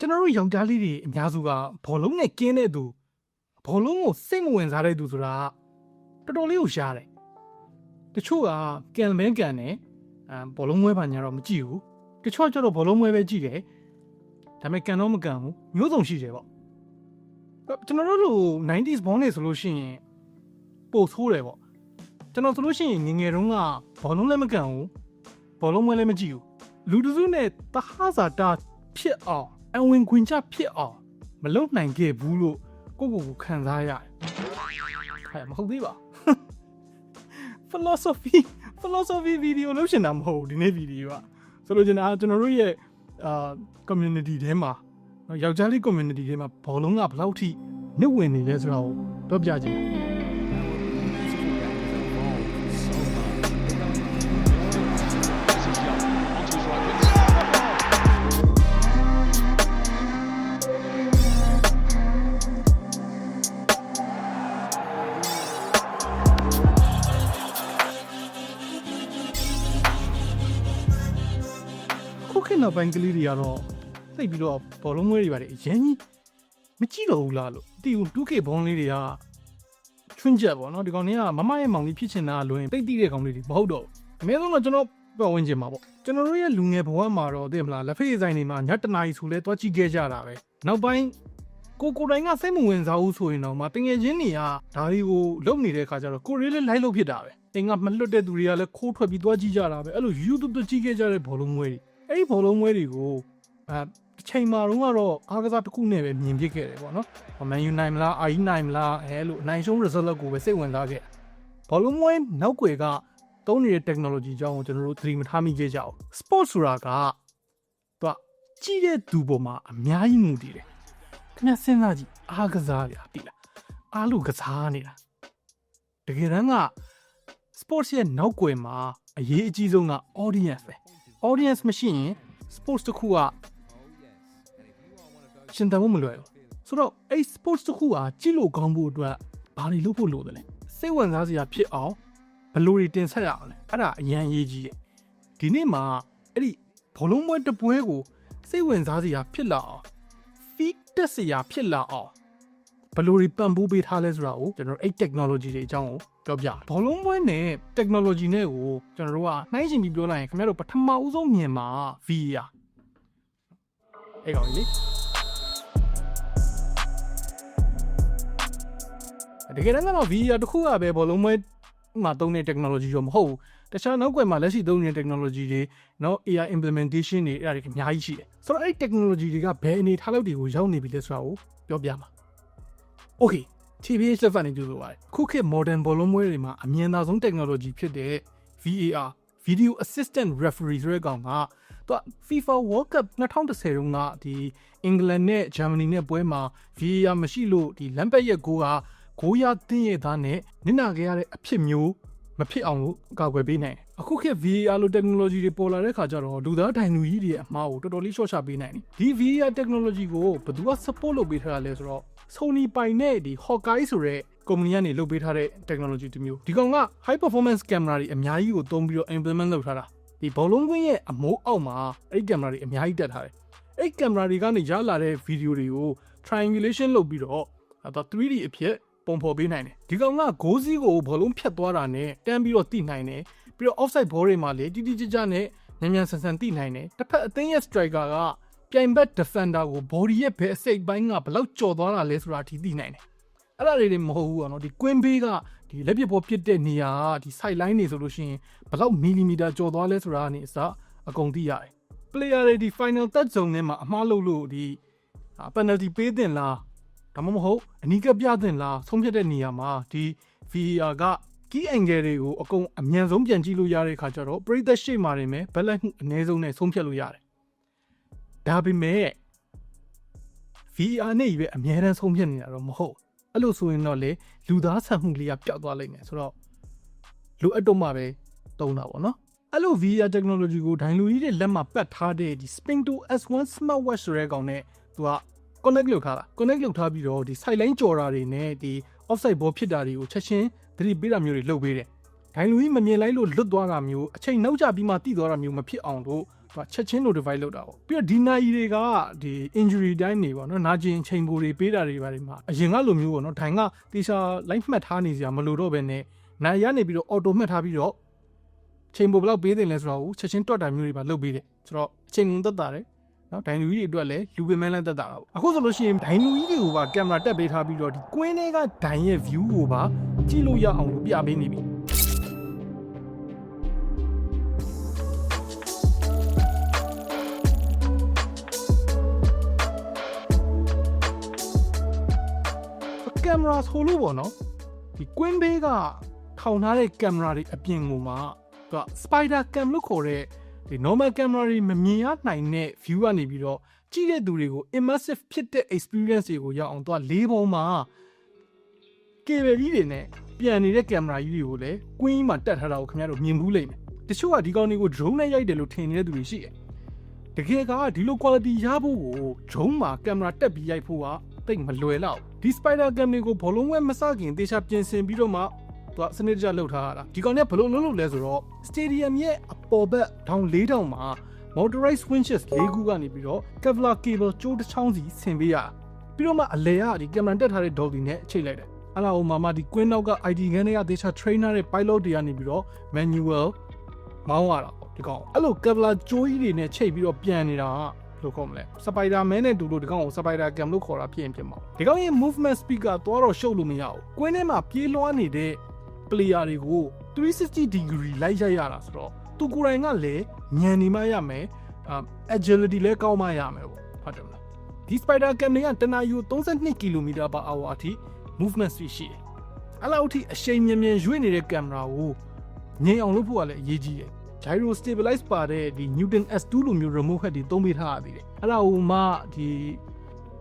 ကျွန်တော်တို့ယောက်ျားလေးတွေအများစုကဘောလုံးနဲ့ကင်းတဲ့သူဘောလုံးကိုစိတ်မဝင်စားတဲ့သူဆိုတာတော်တော်လေးကိုရှားတယ်တချို့ကကန်မဲကန်နဲ့အဲဘောလုံးမွဲပါညာတော့မကြည့်ဘူးတချို့ကကျတော့ဘောလုံးမွဲပဲကြည့်တယ်ဒါပေမဲ့ကန်တော့မကန်ဘူးမျိုးစုံရှိတယ်ပေါ့ကျွန်တော်တို့လို 90s ဘောနေဆိုလို့ရှိရင်ပို့ဆိုးတယ်ပေါ့ကျွန်တော်ဆိုလို့ရှိရင်ငယ်ငယ်တုန်းကဘောလုံးလည်းမကန်ဘူးဘောလုံးမွဲလည်းမကြည့်ဘူးလူတစုနဲ့တဟဇာတာဖြစ်အောင် အဝင်ခွင်ချဖြစ်အောင်မလုပ်နိုင်ခဲ့ဘူးလို့ကိုယ့်ကိုယ်ကိုခံစားရတယ်။ဟဲ့မဟုတ်သေးပါ။ philosophy philosophy video လုပ်ရှင်တာမဟုတ်ဘူးဒီနေ့ဗီဒီယိုကဆိုလိုချင်တာကကျွန်တော်တို့ရဲ့အာ community ထဲမှာနော်ယောက်ျားလေး community ထဲမှာဘောလုံးကဘယ်လောက်ထိနှုတ်ဝင်နေလဲဆိုတာကိုတော့ပြချင်တယ် ပိုင်းကလေးတွေကတော့သိပ်ပြီးတော့ဘောလုံးမွေးတွေပါတယ်အရင်ကြီးမကြည့်တော့ဘူးလားလို့တီဦး 2K ဘုံလေးတွေကချွန်းချက်ပေါ့နော်ဒီကောင်တွေကမမရဲ့မောင်လေးဖြစ်ချင်တာလွင်သိပ်တိတဲ့ကောင်လေးတွေမဟုတ်တော့ဘူးအများဆုံးတော့ကျွန်တော်ပတ်ဝန်းကျင်မှာပေါ့ကျွန်တော်တို့ရဲ့လူငယ်ဘဝမှာတော့သိမလားလက်ဖေးဆိုင်တွေမှာညတနာရီဆိုလဲတွားကြည့်ခဲ့ကြတာပဲနောက်ပိုင်းကိုကိုတိုင်းကစိတ်မဝင်စားဘူးဆိုရင်တော့မတင်ငယ်ချင်းတွေကဒါတွေကိုလုံနေတဲ့ခါကျတော့ကိုရီးလေးလိုက်လို့ဖြစ်တာပဲအင်ကမလွတ်တဲ့သူတွေကလည်းခိုးထွက်ပြီးတွားကြည့်ကြတာပဲအဲ့လို YouTube တွကြည့်ခဲ့ကြတဲ့ဘောလုံးမွေးတွေ အဲ့ဒီဘောလုံးမွဲတွေကိုအဲတစ်ချိန်မှာတော့ကတော့အားကစားတစ်ခုနဲ့ပဲမြင်ပြစ်ခဲ့တယ်ပေါ့နော်။မန်ယူနိုင်မလားအာကြီးနိုင်မလားအဲလိုအနိုင်ရှုံး result ကိုပဲစိတ်ဝင်စားခဲ့။ဘောလုံးမွဲနောက်ွယ်ကသုံးနေတဲ့ technology အကြောင်းကိုကျွန်တော်တို့သတိမထားမိခဲ့ကြအောင်။ sport ဆိုတာကသူကကြည့်တဲ့သူပေါ်မှာအများကြီးမူတည်တယ်။ခင်ဗျစဉ်းစားကြည့်အားကစားဗျာတိလား။အားလို့ကစားနေတာ။တကယ်တမ်းက sports ရဲ့နောက်ွယ်မှာအရေးအကြီးဆုံးက audience ပဲ။ audience မရှိရင် sports တစ်ခုကရှင်သန်ဖို့မလွယ်ဘူးဆိုတော့အဲ့ sports တစ်ခုကကြည့်လို့ကောင်းဖို့အတွက်ဘာတွေလုပ်ဖို့လိုတယ်လဲစိတ်ဝင်စားစရာဖြစ်အောင်ဘယ်လိုတွေတင်ဆက်ရအောင်လဲအဲ့ဒါအရန်အရေးကြီးတယ်ဒီနေ့မှာအဲ့ဒီဘောလုံးပွဲတစ်ပွဲကိုစိတ်ဝင်စားစရာဖြစ်လာအောင် feed တက်စရာဖြစ်လာအောင်ဘယ်လိုတွေပံ့ပိုးပေးထားလဲဆိုတာကိုကျွန်တော်အဲ့ technology တွေအကြောင်းကို ပြောပြဘောလုံးပွဲနဲ့ technology နဲ့ကိုကျွန်တော်တို့ကနှိုင်းယှဉ်ပြီးပြောလိုက်ရင်ခင်ဗျားတို့ပထမဦးဆုံးမြင်မှာ VR အဲ့ကောင်ကြီးလေတကယ်တမ်းကတော့ VR တစ်ခုကပဲဘောလုံးပွဲမှာသုံးတဲ့ technology ရောမဟုတ်ဘူးတခြားနောက်ွယ်မှာလက်ရှိသုံးနေတဲ့ technology တွေနော် AI implementation တွေအဲ့ဒါတွေအများကြီးရှိတယ်ဆိုတော့အဲ့ technology တွေကဘယ်အနေထားလောက်တွေကိုရောက်နေပြီလဲဆိုတာကိုပြောပြမှာ Okay TBH လက်ဖတ်နေကြလို့ပါတယ်ခုခေတ် modern ဘောလုံးပွဲတွေမှာအမြင်သာဆုံး technology ဖြစ်တဲ့ VAR Video Assistant Referee ဆိုတဲ့ကောင်ကသူက FIFA World Cup 2010တုန်းကဒီအင်္ဂလန်နဲ့ဂျာမနီနဲ့ပွဲမှာ VAR မရှိလို့ဒီလမ်ဘက်ရဲ့ဂိုးကဂိုးရတင်းရဲ့သားနဲ့နစ်နာခဲ့ရတဲ့အဖြစ်မျိုးမဖြစ်အောင်လို့ကာကွယ်ပေးနိုင်တယ်အခုခေတ် VAR လို့ technology တွေပေါ်လာတဲ့ခါကျတော့လူသားဒိုင်လူကြီးတွေရဲ့အမှားကိုတော်တော်လေး short ချပေးနိုင်တယ်ဒီ VAR technology ကိုဘယ်သူက support လုပ်ပေးထားတာလဲဆိုတော့ Sony ပိုင်တဲ့ဒီ Hawkeye ဆိုတဲ့ကုမ္ပဏီကနေလုပ်ပေးထားတဲ့ technology တစ်မျိုးဒီကောင်က high performance camera တွေအများကြီးကိုသုံးပြီးတော့ implement လုပ်ထားတာဒီဘောလုံးကွင်းရဲ့အမိုးအောက်မှာအဲ့ဒီ camera တွေအများကြီးတက်ထားတယ်အဲ့ camera တွေကနေရလာတဲ့ video တွေကို triangulation လုပ်ပြီးတော့အဲတော့ 3D အဖြစ်ပုံဖော်ပေးနိုင်တယ်ဒီကောင်ကဂိုးစည်းကိုဘောလုံးဖြတ်သွားတာနဲ့တန်းပြီးတော့တိနိုင်တယ်ပြီးတော့ offside ball တွေမှာလေတိတိကျကျနဲ့ညံ့ညံ့ဆန်ဆန်တိနိုင်တယ်တစ်ဖက်အသင်းရဲ့ striker က ပြိုင်ဘက် defender ကို body ရဲ့ဘယ်အစိတ်ပိုင်းကဘလောက်ကျော်သွားတာလဲဆိုတာဒီသိနိုင်တယ်အဲ့ဒါတွေမဟုတ်ဘူးကောနော်ဒီ queen bay ကဒီလက်ပြပေါ်ပြစ်တဲ့နေရာဒီ side line နေဆိုလို့ရှိရင်ဘလောက်မီလီမီတာကျော်သွားလဲဆိုတာကနေအစအကုန်သိရတယ် player တွေဒီ final touch zone ထဲမှာအမှားလုပ်လို့ဒီ penalty ပေးတင်လားဒါမှမဟုတ်အနီးကပ်ပြတင်လားဆုံးဖြတ်တဲ့နေရာမှာဒီ VAR က key angle တွေကိုအကုန်အမြန်ဆုံးပြန်ကြည့်လို့ရတဲ့အခါကျတော့ predictor shape မှာနေမယ် balance အနည်းဆုံးနဲ့ဆုံးဖြတ်လို့ရတယ် ဒါပေမဲ့ VR နဲ့ကြီးပဲအများတန်းဆုံးဖြတ်နေတာတော့မဟုတ်အဲ့လိုဆိုရင်တော့လေလူသားဆန်မှုလေးကပျောက်သွားလိမ့်မယ်ဆိုတော့လူအပ်တော့မှပဲတုံးတာပေါ့နော်အဲ့လို VR technology ကိုဒိုင်လူကြီးတွေလက်မှာပတ်ထားတဲ့ဒီ Spin 2 S1 smartwatch ဆိုတဲ့ကောင်နဲ့သူက connect လုပ်ထားတာ connect လုပ်ထားပြီးတော့ဒီ side line ကြော်တာတွေနဲ့ဒီ offside ball ဖြစ်တာတွေကိုချက်ချင်းသတိပေးတာမျိုးတွေလုပ်ပေးတယ်ဒိုင်လူကြီးမမြင်လိုက်လို့လွတ်သွားတာမျိုးအချိန်နောက်ကျပြီးမှတိသွားတာမျိုးမဖြစ်အောင်လို့ သူကချက်ချင်း notify လုပ်တာပေါ့ပြီးတော့ဒီနိုင်တွေကဒီ injury တိုင်းနေပေါ့နော်နာကျင်ချိန်ပိုတွေပေးတာတွေပါတယ်မှာအရင်ကလိုမျိုးပေါ့နော်ဒိုင်ကတေချာ live မှတ်ထားနေစရာမလိုတော့ဘဲနဲ့နိုင်ရနေပြီးတော့ auto မှတ်ထားပြီးတော့ချိန်ပိုဘယ်လောက်ပေးတယ်လဲဆိုတော့ချက်ချင်းတွက်တာမျိုးတွေပါလုပ်ပေးတယ်ဆိုတော့အချိန်ကုန်သက်တာတယ်နော်ဒိုင်လူကြီးတွေအတွက်လည်းလူပင်မဲလည်းတက်တာပါအခုဆိုလို့ရှိရင်ဒိုင်လူကြီးတွေကိုပါကင်မရာတက်ပေးထားပြီးတော့ဒီကွင်းတွေကဒိုင်ရဲ့ view ကိုပါကြည့်လို့ရအောင်လို့ပြပေးနေပြီ ရာဆိုလို့ပေါ့နော်ဒီကွင်းဘေးကထောင်ထားတဲ့ကင်မရာတွေအပြင်ကိုမှသူက spider cam လို့ခေါ်တဲ့ဒီ normal camera တွေမမြင်ရနိုင်တဲ့ view ကနေပြီးတော့ကြည့်တဲ့သူတွေကို immersive ဖြစ်တဲ့ experience တွေကိုရအောင်သူကလေးပုံမှာ cable ကြီးတွေနဲ့ပြန်နေတဲ့ကင်မရာကြီးတွေကိုလည်းကွင်းကြီးမှာတက်ထားတာကိုခင်ဗျားတို့မြင်ဘူးလိမ့်မယ်တချို့ကဒီကောင်တွေကို drone နဲ့ရိုက်တယ်လို့ထင်နေတဲ့သူတွေရှိတယ်တကယ်ကဒီလို quality ရဖို့ကို drone မှာကင်မရာတက်ပြီးရိုက်ဖို့က တိတ်မလွယ်တော့ဒီ spider cam တွေကိုဘောလုံးဝဲမစခင်တေချာပြင်ဆင်ပြီးတော့မှသူကစနစ်တကျလုပ်ထားရတာဒီကောင်ကဘယ်လိုလုပ်လို့လဲဆိုတော့ stadium ရဲ့အပေါ်ဘက်ထောင်၄တောင်မှာ motorized winches ၄ခုကနေပြီးတော့ Kevlar cable ကြိုးတစ်ချောင်းစီဆင်ပေးရပြီးတော့မှအလဲကဒီကင်မရာတက်ထားတဲ့ dolly နဲ့ချိတ်လိုက်တယ်အဲ့လာဟိုမှာမှဒီ queen နောက်က ID ခန်းတွေကတေချာ trainer တဲ့ pilot တွေကနေပြီးတော့ manual မောင်းရတာပေါ့ဒီကောင်အဲ့လို Kevlar ကြိုးကြီးတွေနဲ့ချိတ်ပြီးတော့ပြန်နေတာကဘယ် လိုခေါ်မလဲစပိုင်ဒါမန်နဲ့တူလို့ဒီကောင်ကိုစပိုင်ဒါကမ်လို့ခေါ်တာဖြစ်ရင်ဖြစ်မှာဒီကောင်ရဲ့ movement speed ကတော့တော့ရှုပ်လို့မရဘူးကွင်းထဲမှာပြေးလွှားနေတဲ့ player တွေကို360 degree လိုက်ရိုက်ရတာဆိုတော့သူကိုယ်တိုင်ကလည်းညံနေမှရမယ်အာ agility လည်းကောင်းမှရမယ်ပေါ့ဟုတ်တယ်မလားဒီ spider cam တွေကတနာယူ32 km per hour အထိ movement speed ရှိတယ်အဲ့လောက်အထိအရှိန်မြန်မြန်ရွေ့နေတဲ့ကင်မရာကိုငြိမ်အောင်လုပ်ဖို့ကလည်းအရေးကြီးတယ် gyro stabilize ပါတဲ့ဒီ Newton S2 လိုမျိုး remote head တွေသုံးပေးထားရသေးတယ်အဲ့ဒါဟိုမှဒီ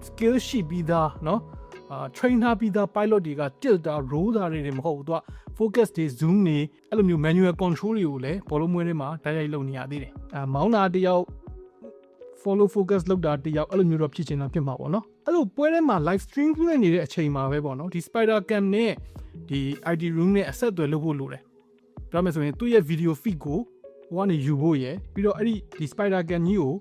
skill ရှိပြီးသားเนาะအာ train ထားပြီးသား pilot တွေက tilt တာ roll တာတွေမဟုတ်ဘူးသူက focus တွေ zoom တွေအဲ့လိုမျိုး manual control တွေကိုလည်းဘောလုံးမွေးထဲမှာတိုက်ရိုက်လုပ်နေရသေးတယ်အာမောင်းတာတယောက် follow focus လုပ်တာတယောက်အဲ့လိုမျိုးတော့ဖြစ်ချင်တာဖြစ်မှာပေါ့နော်အဲ့လိုပွဲထဲမှာ live stream လွှင့်နေတဲ့အချိန်မှာပဲပေါ့နော်ဒီ spider cam နဲ့ဒီ ID room နဲ့အဆက်အသွယ်လုပ်ဖို့လိုတယ်ပြောမယ်ဆိုရင်သူ့ရဲ့ video feed ကို ဟိုကနေယူဖို့ရယ်ပြီးတော့အဲ့ဒီဒီ spider cam ကြီးကို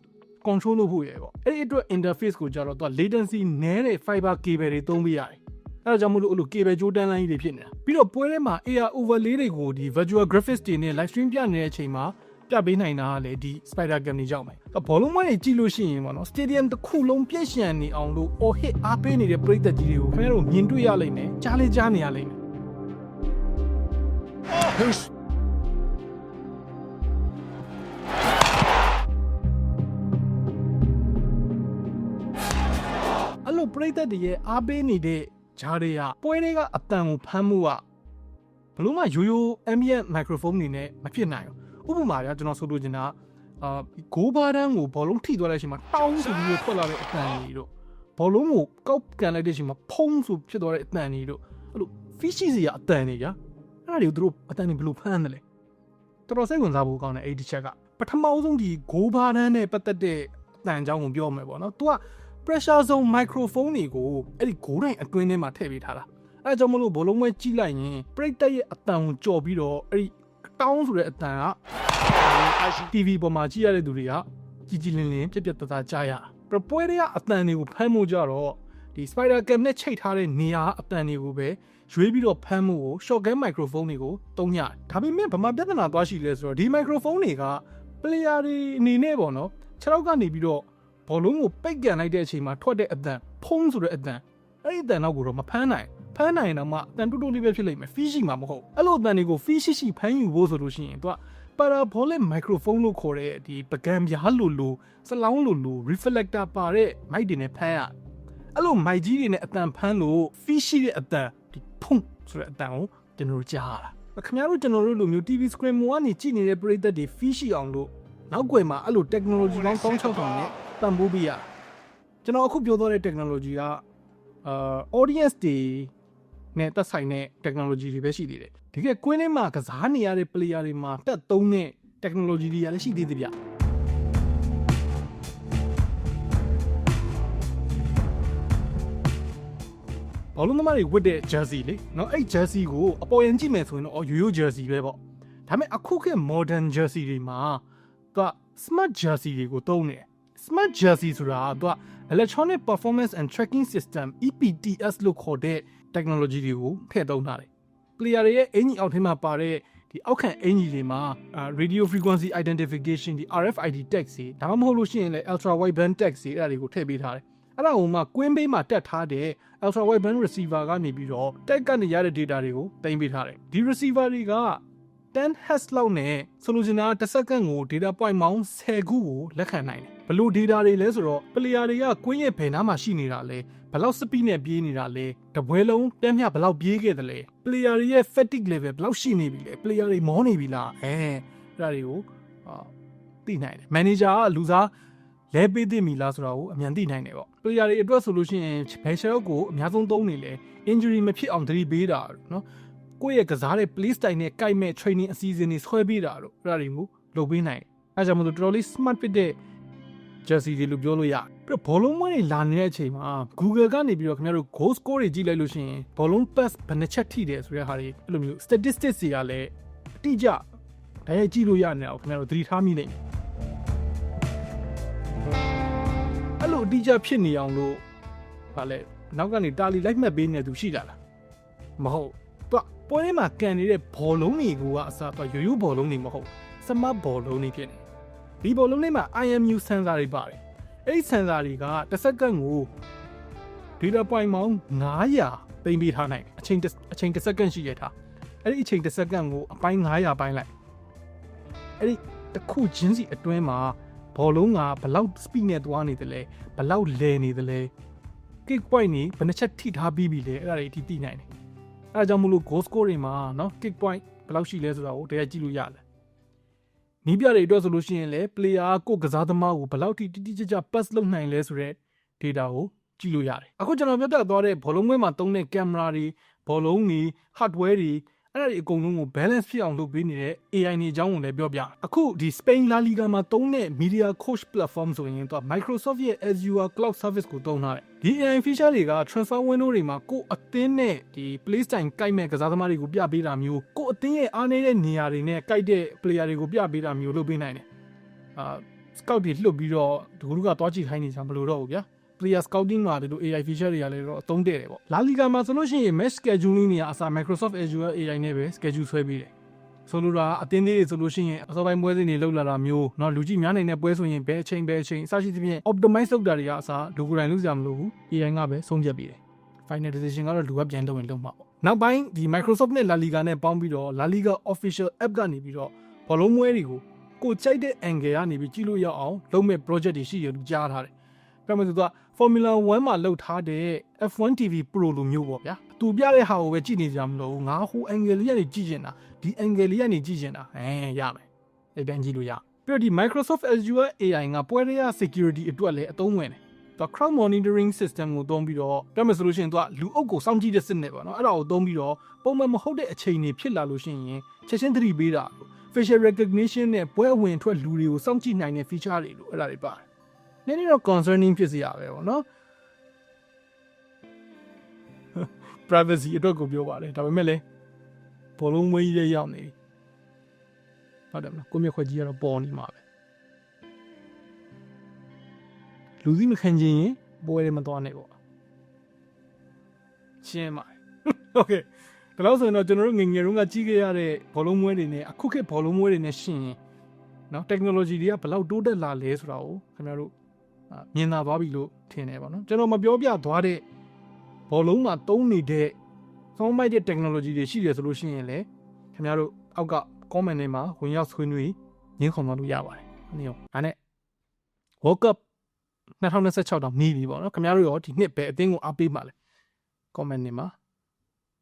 control လုပ်ဖို့ရယ်ပေါ့အဲ့ဒီအတွက် interface ကိုကြတော့သူက latency နည်းတဲ့ fiber cable တွေသုံးပေးရတယ်အဲဒါကြောင့်မို့လို့အဲ့လို cable ကြိုးတန်းလိုင်းကြီးတွေဖြစ်နေတာပြီးတော့ပွဲထဲမှာ AR overlay တွေကိုဒီ virtual graphics တွေနဲ့ live stream ပြနေတဲ့အချိန်မှာပြပေးနိုင်တာကလည်းဒီ spider cam တွေကြောင့်ပဲဘောလုံးမတွေကြည့်လို့ရှိရင်ပေါ့နော် stadium တစ်ခုလုံးပြည့်ရှံနေအောင်လို့ or hit အားပေးနေတဲ့ပရိသတ်ကြီးတွေကိုခင်ဗျားတို့မြင်တွေ့ရလိမ့်မယ်ကြားလေးကြားနေရလိမ့်မယ် ပရိသတ်တွေရဲ့အားပေးနေတဲ့ဂျားတွေကအပွဲတွေကအတန်ကိုဖမ်းမှုကဘလို့မှရိုးရိုး ambient microphone နေနဲ့မဖြစ်နိုင်ဘူးဥပမာပြကျွန်တော်ဆိုလိုချင်တာအာဂိုးဘာတန်းကိုဘောလုံးထိသွားတဲ့အချိန်မှာတောင်းဆိုပြီးထွက်လာတဲ့အတန်ကြီးတို့ဘောလုံးကိုကောက်ကန်လိုက်တဲ့အချိန်မှာဖုံးဆိုဖြစ်သွားတဲ့အတန်ကြီးတို့အဲ့လို fishy စီကအတန်တွေကြာအဲ့ဒါတွေကိုသူတို့အတန်တွေဘယ်လိုဖမ်းတယ်လဲတော်တော်စိတ်ဝင်စားဖို့ကောင်းတယ်အဲ့ဒီတစ်ချက်ကပထမဆုံးဒီဂိုးဘာတန်းနဲ့ပတ်သက်တဲ့အတန်အကြောင်းကိုပြောမယ်ပေါ့နော် तू က pressure zone microphone တွေကိုအဲ့ဒီဂိုးတိုင်းအတွင်းထဲမှာထည့်ပေးထားတာအဲဒါကြောင့်မလို့ဘလုံးဝဲကြည့်လိုက်ရင်ပရိသတ်ရဲ့အတန်ကိုကြော်ပြီးတော့အဲ့ဒီတောင်းဆိုတဲ့အတန်က TV ပေါ်မှာကြည့်ရတဲ့သူတွေကကြည်ကြည်လင်လင်ပြက်ပြက်သားသားကြားရပြပွဲတွေကအတန်တွေကိုဖမ်းမှုကြတော့ဒီ spider cam နဲ့ချိတ်ထားတဲ့နေရာအတန်တွေကိုပဲရွေးပြီးတော့ဖမ်းမှုကို shotgun microphone တွေကိုသုံးရတယ်ဒါပေမဲ့ဗမာပြဿနာသွားရှိလဲဆိုတော့ဒီ microphone တွေက player တွေအနေနဲ့ပေါ့နော်ခြေထောက်ကနေပြီးတော့ ဘောလုံးကိုပိတ်ကန်လိုက်တဲ့အချိန်မှာထွက်တဲ့အတန်ဖုံးဆိုတဲ့အတန်အဲ့ဒီအတန်တော့ကိုတော့မဖမ်းနိုင်ဖမ်းနိုင်တော့မှအတန်တူတူလေးပဲဖြစ်လိမ့်မယ်ဖီးရှိမှာမဟုတ်အဲ့လိုအတန်တွေကိုဖီးရှိရှိဖမ်းယူဖို့ဆိုလို့ရှိရင်သူက parabolic microphone လို့ခေါ်တဲ့ဒီပကံပြားလိုလိုစလောင်းလိုလို reflector ပါတဲ့ mic တွေနဲ့ဖမ်းရအဲ့လို mic ကြီးတွေနဲ့အတန်ဖမ်းလို့ဖီးရှိတဲ့အတန်ဒီဖုံးဆိုတဲ့အတန်ကိုကျွန်တော်တို့ကြားရတာခင်ဗျားတို့ကျွန်တော်တို့လိုမျိုး TV screen ပေါ်ကနေကြည့်နေတဲ့ပရိသတ်တွေဖီးရှိအောင်လို့နောက်ွယ်မှာအဲ့လို technology ပေါင်း16000နဲ့ တန်ဖိုးပေးရကျွန်တော်အခုပြောသွားတဲ့ technology ကအာ audience တွေနဲ့သက်ဆိုင်တဲ့ technology တွေပဲရှိသေးတယ်တကယ်ကွင်းထဲမှာကစားနေရတဲ့ player တွေမှာတက်သုံးတဲ့ technology တွေကလည်းရှိသေးသေးဗျဘောလုံးသမားတွေဝတ်တဲ့ jersey လေเนาะအဲ့ jersey ကိုအပေါ်ရင်ကြည့်မယ်ဆိုရင်တော့အော်ရိုးရိုး jersey ပဲပေါ့ဒါပေမဲ့အခုခေတ် modern jersey တွေမှာသူက smart jersey တွေကိုသုံးနေတယ် smart jersey ဆိုတာကသူက electronic performance and tracking system EPTS လို့ခေါ်တဲ့ technology တွေကိုထည့်သုံးထားတယ် player တွေရဲ့အင်ဂျီအောက်ထဲမှာပါတဲ့ဒီအောက်ခံအင်ဂျီတွေမှာအာ radio frequency identification ဒီ RFID tag တွေဒါမှမဟုတ်လို့ရှိရင်လည်း ultra wideband tag တွေအဲ့ဒါတွေကိုထည့်ပေးထားတယ်အဲ့ဒါဟိုမှာကွင်းဘေးမှာတက်ထားတဲ့ ultra wideband receiver ကနေပြီးတော့ tag ကနေရတဲ့ data တွေကိုတင်ပေးထားတယ်ဒီ receiver တွေက 10 hertz လောက်နဲ့ဆိုလိုချင်တာတစ်စက္ကန့်ကို data point ပေါင်း10ခုကိုလက်ခံနိုင်တယ်ဘလို့ data တွေလဲဆိုတော့ player တွေကကွင်းရဲ့ဘယ်နားမှာရှိနေတာလဲဘယ်လောက် speed နဲ့ပြေးနေတာလဲတပွဲလုံးတက်မြဘယ်လောက်ပြေးခဲ့တယ်လဲ player တွေရဲ့ fatigue level ဘယ်လောက်ရှိနေပြီလဲ player တွေမောနေပြီလားအဲအဲ့ဒါတွေကိုအာသိနိုင်တယ် manager ကလူစားလဲပေးသိမီလားဆိုတာကိုအမြန်သိနိုင်တယ်ပေါ့ player တွေအတွက်ဆိုလို့ရှိရင်ဘယ် shell ကိုအများဆုံးသုံးနေလဲ injury မဖြစ်အောင်သတိပေးတာเนาะ ကိုယ့်ရဲ့ကစားတဲ့ play style နဲ့ကိုက်မဲ့ training အစီအစဉ်တွေဆွဲပေးတာတို့အဲ့ဒါတွေကိုလုပ်ပေးနိုင်တယ်အဲဒါကြောင့်မလို့တော်တော်လေး smart ဖြစ်တဲ့ Jersey တွေလို့ပြောလို့ရတယ်ပြီးတော့ဘောလုံးမွေးတွေလာနေတဲ့အချိန်မှာ Google ကနေပြီးတော့ခင်ဗျားတို့ goal score တွေကြည့်လိုက်လို့ရှိရင်ဘောလုံး pass ဘယ်နှချက်ထိတယ်ဆိုတဲ့ဟာတွေအဲ့လိုမျိုး statistics တွေကလည်းအတိအကျဒါရိုက်ကြည့်လို့ရနေအောင်ခင်ဗျားတို့သတိထားမိနိုင်တယ်အဲ့လိုအတိအကျဖြစ်နေအောင်လို့ဗာလဲနောက်ကနေတာလီလိုက်မှတ်ပေးနေသူရှိတာလားမဟုတ်သူက ပွဲထဲမှာကန်နေတဲ့ဘောလုံးတွေကအစားသူရိုးရိုးဘောလုံးတွေမဟုတ်စမတ်ဘောလုံးတွေဖြစ်နေဒီဘောလုံးတွေမှာ IMU sensor တွေပါတယ်အဲ့ဒီ sensor တွေကတစ်စက္ကန့်ကို data point ပေါင်း900သိမ်းပေးထားနိုင်တယ်အချိန်တစ်အချိန်တစ်စက္ကန့်ရှိရထားအဲ့ဒီအချိန်တစ်စက္ကန့်ကိုအပိုင်း900ပိုင်းလိုက်အဲ့ဒီတစ်ခုချင်းစီအတွင်းမှာဘောလုံးကဘယ်လောက် speed နဲ့သွားနေတယ်လဲဘယ်လောက်လဲနေတယ်လဲ kick point နေဘယ်နှချက်ထိထားပြီးပြီလဲအဲ့ဒါတွေအထိသိနိုင်တယ် အဲ့ဒါကြောင့်မလို့ goal score တွေမှာเนาะ kick point ဘယ်လောက်ရှိလဲဆိုတာကိုတရားကြည့်လို့ရတယ်နီးပြတွေအတွက်ဆိုလို့ရှိရင်လည်း player ကိုကစားသမားကိုဘယ်လောက်ထိတိတိကျကျ pass လုပ်နိုင်လဲဆိုတော့ data ကိုကြည့်လို့ရတယ်အခုကျွန်တော်ပြောပြသွားတဲ့ဘောလုံးပွဲမှာသုံးတဲ့ camera တွေဘောလုံးတွေ hardware တွေ အဲ့ဒါတွေအကုန်လုံးကို balance ဖြစ်အောင်လုပ်ပေးနေတဲ့ AI နေအကြောင်းကိုလည်းပြောပြအခုဒီ Spain La Liga မှာသုံးတဲ့ Media Coach platform ဆိုရင်တော့ Microsoft ရဲ့ Azure Cloud Service ကိုသုံးထားတယ်ဒီ AI feature တွေက transfer window တွေမှာကိုယ်အသင်းနဲ့ဒီ play style ကိုက်မဲ့ကစားသမားတွေကိုပြပေးတာမျိုးကိုယ်အသင်းရဲ့အားနည်းတဲ့နေရာတွေနဲ့ကိုက်တဲ့ player တွေကိုပြပေးတာမျိုးလုပ်ပေးနိုင်တယ်အာ scout တွေလှုပ်ပြီးတော့ဒီကူကသွားကြည့်ခိုင်းနေကြမလို့တော့ဘူးဗျာ player scouting မှာဒီလို AI feature တွေကလည်းတော့အသုံးတဲ့တယ်ပေါ့ La Liga မှာဆိုလို့ရှိရင် match scheduling တွေကအစား Microsoft Azure AI နဲ့ပဲ schedule ဆွဲပေးတယ်ဆိုလိုတာအတင်းသေးတွေဆိုလို့ရှိရင်အစောပိုင်းပွဲစဉ်တွေလောက်လာတာမျိုးเนาะလူကြီးများနိုင်တဲ့ပွဲဆိုရင်ဘယ်အချိန်ဘယ်အချိန်အစရှိသဖြင့် optimize လုပ်တာတွေကအစားလူကိုယ်တိုင်လုပ်ကြမလို့ဘူး AI ကပဲဆုံးဖြတ်ပေးတယ် final decision ကတော့လူကပြန်လုပ်ရင်လုပ်မှာပေါ့နောက်ပိုင်းဒီ Microsoft နဲ့ La Liga နဲ့ပေါင်းပြီးတော့ La Liga official app ကနေပြီးတော့ဘောလုံးမွဲတွေကိုကိုကြိုက်တဲ့ angle ကနေပြီးကြည့်လို့ရအောင်လုပ်မဲ့ project တွေရှိရလို့ကြားထားတယ် ပြမလို့သူက Formula 1မှာလောက်ထားတဲ့ F1 TV Pro လိုမျိုးပေါ့ဗျာသူပြတဲ့ဟာကိုပဲကြည့်နေကြမလို့ငါဟို angle လေးကနေကြည့်နေတာဒီ angle လေးကနေကြည့်နေတာအဲရမယ်အဲ့ပြန်ကြည့်လို့ရပြီးတော့ဒီ Microsoft Azure AI ကပွဲရ security အတွက်လည်းအသုံးဝင်တယ်သူ crowd monitoring system ကိုသုံးပြီးတော့ပြမယ်ဆိုလို့ရှိရင်သူကလူအုပ်ကိုစောင့်ကြည့်တဲ့စနစ်ပေါ့နော်အဲ့ဒါကိုသုံးပြီးတော့ပုံမှန်မဟုတ်တဲ့အချိန်တွေဖြစ်လာလို့ရှိရင်ချက်ချင်းသတိပေးတာလို့ facial recognition နဲ့ပွဲအဝင်ထွက်လူတွေကိုစောင့်ကြည့်နိုင်တဲ့ feature တွေလို့အဲ့ဒါတွေပါတယ် နည်းနည်းတော့ concerning ဖြစ်စရာပဲပေါ့နော် privacy အတွက်ကိုပြောပါတယ်ဒါပေမဲ့လည်းဘောလုံးမွေးကြီးရောက်နေပြီဟုတ်တယ်မလားကိုမြခွက်ကြီးကတော့ပေါ်နေမှာပဲလူစည်းမခံချင်ရင်ပွဲတွေမသွားနဲ့ပေါ့ရှင်းပါโอเคဒါလို့ဆိုရင်တော့ကျွန်တော်တို့ငယ်ငယ်တုန်းကကြီးခဲ့ရတဲ့ဘောလုံးမွေးတွေနဲ့အခုခေတ်ဘောလုံးမွေးတွေနဲ့ရှင်ရင်เนาะ technology တွေကဘယ်လောက်တိုးတက်လာလဲဆိုတာကိုခင်ဗျားတို့အာ မြင်သာသွားပြီလို့ထင်တယ်ပေါ့နော်ကျွန်တော်မပြောပြသွားတဲ့ဘောလုံးမှာတုံးနေတဲ့သုံးမိုက်တဲ့ technology တွေရှိတယ်ဆိုလို့ရှိရင်လည်းခင်ဗျားတို့အောက်က comment တွေမှာဝင်ရောက်ဆွေးနွေးညှင်းခုန်သွားလို့ရပါတယ်။အဲ့ဒီဒါနဲ့ World Cup 2026တောင်နေပြီပေါ့နော်ခင်ဗျားတို့ရောဒီနှစ်ပဲအသင်းကိုအားပေးပါလေ comment တွေမှာ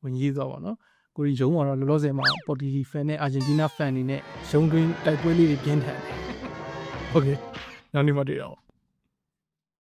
ဝင်ရေးသွားပါတော့ကိုရီဂျုံကတော့လောလောဆယ်မှာ Portugal fan နဲ့ Argentina fan တွေနဲ့ရုံတွင်းတိုက်ပွဲလေးတွေပြင်းထန်တယ်။ Okay နောက်နေ့မှတွေ့တော့